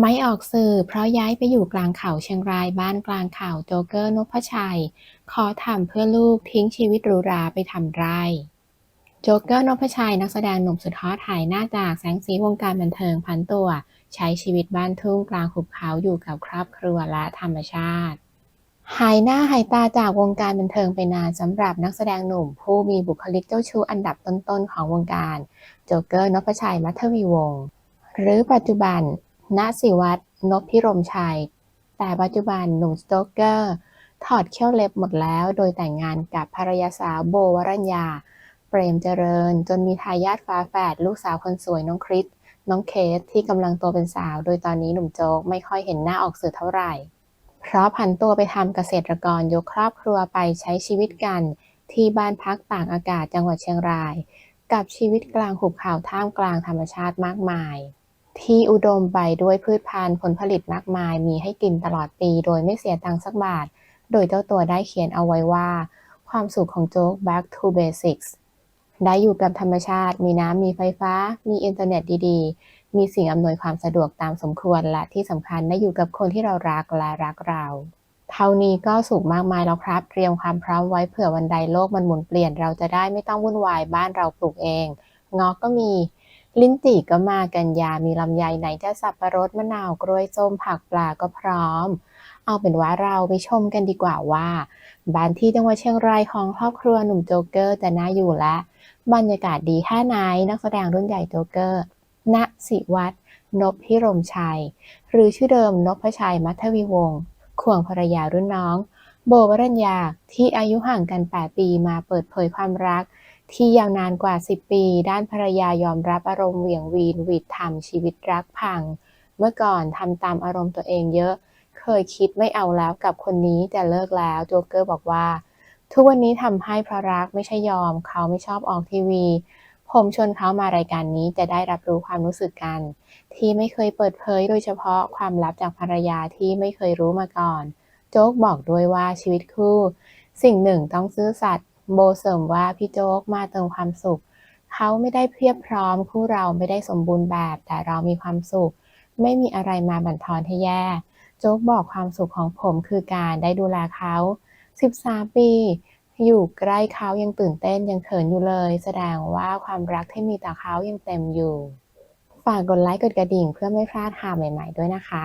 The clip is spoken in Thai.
ไม่ออกสื่อเพราะย้ายไปอยู่กลางเขาเชียงรายบ้านกลางเขาโจเกอร์นพชัย ขอทำเพื่อลูกทิ้งชีวิตหรูหราไปทำไร่โจเกอร์นพชัยนักแสดงหนุ่มสุดฮอตหายหน้าจากแสงสีวงการบันเทิงพันตัว ใช้ชีวิตบ้านทุ่งกลางหุบเขาอยู่กับครอบครัวและธรรมชาติ หายหน้าหายตาจากวงการบันเทิงไปนานสำหรับนักแสดงหนุ่ม ผู้มีบุคลิกเจ้าชู้อันดับต้นๆของวงการโจเกอร์นพชัยมัทวีวงศ์หรือปัจจุบัน ณศิวัตรนพพิรมชัย แต่ปัจจุบันหนุ่มสโจ๊กเกอร์ ถอดเขี้ยวเล็บหมดแล้ว โดยแต่งงานกับภรรยาสาวโบวรัญญา เปรมเจริญ จนมีทายาทฝาแฝดลูกสาวคนสวยน้องคริส น้องเคสที่กำลังโตเป็นสาว โดยตอนนี้หนุ่มโจ๊กไม่ค่อยเห็นหน้าออกสื่อเท่าไหร่ เพราะผันตัวไปทำเกษตรกรยกครอบครัวไปใช้ชีวิตกัน ที่บ้านพักต่างอากาศจังหวัดเชียงราย กับชีวิตกลางหุบเขาท่ามกลางธรรมชาติมากมาย ที่อุดมไปด้วยพืชพันธุ์ผลผลิตมากมาย มีให้กินตลอดปี โดยไม่เสียตังค์สักบาท โดยเจ้าตัวได้เขียนเอาไว้ว่า ความสุขของโจ๊ก back to basics ได้อยู่กับธรรมชาติ มีน้ำมีไฟฟ้า มีอินเทอร์เน็ตดีๆ มีสิ่งอำนวยความสะดวกตามสมควร และที่สำคัญได้อยู่กับคนที่เรารักและรักเรา เท่านี้ก็สุขมากมายแล้วครับ เตรียมความพร้อมไว้เผื่อวันใดโลกมันหมุนเปลี่ยน เราจะได้ไม่ต้องวุ่นวายบ้านเราปลูกเอง งอกก็มี ลิ้นจี่ก็มากันยา มีลำไยไหนจะสับปะรดมะนาวกล้วยส้มผักปลาก็พร้อม เอาเป็นว่าเราไปชมกันดีกว่าว่า บ้านที่จังหวัดเชียงรายของครอบครัวหนุ่มโจ๊กเกอร์จะน่าอยู่และ บรรยากาศดีแค่ไหนนักแสดงรุ่นใหญ่โจ๊กเกอร์ณศิวัตรนพพิรมชัย หรือชื่อเดิมนพชัยมัทวีวงศ์ควงภรรยารุ่นน้อง โบวรัญญาที่อายุห่างกัน 8 ปีมาเปิดเผยความรัก ที่ยาวนานกว่า 10 ปี ด้านภรรยายอมรับอารมณ์เหวี่ยงวีนวีดทำชีวิตรักพัง เมื่อก่อนทำตามอารมณ์ตัวเองเยอะ เคยคิดไม่เอาแล้วกับคนนี้แต่เลิกแล้วโจ๊กเกอร์บอกว่า ทุกวันนี้ทำให้เพราะรักไม่ใช่ยอม เขาไม่ชอบออกทีวี ผมชวนเขามารายการนี้จะได้รับรู้ความรู้สึกกัน ที่ไม่เคยเปิดเผยโดยเฉพาะความลับจากภรรยาที่ไม่เคยรู้มาก่อน โจ๊กบอกด้วยว่าชีวิตคู่ สิ่งหนึ่งต้องซื่อสัตย์ โบเสริมว่าพี่โจ๊กมาเติมความสุข เขาไม่ได้เพียบพร้อม คู่เราไม่ได้สมบูรณ์แบบ แต่เรามีความสุข ไม่มีอะไรมาบั่นทอนให้แย่ โจ๊กบอกความสุขของผมคือการได้ดูแลเขา 13 ปี อยู่ใกล้เขายังตื่นเต้นยังเขินอยู่เลย แสดงว่าความรักที่มีต่อเขายังเต็มอยู่ ฝากกดไลค์กดกระดิ่งเพื่อไม่พลาดข่าวใหม่ ๆ ด้วยนะคะ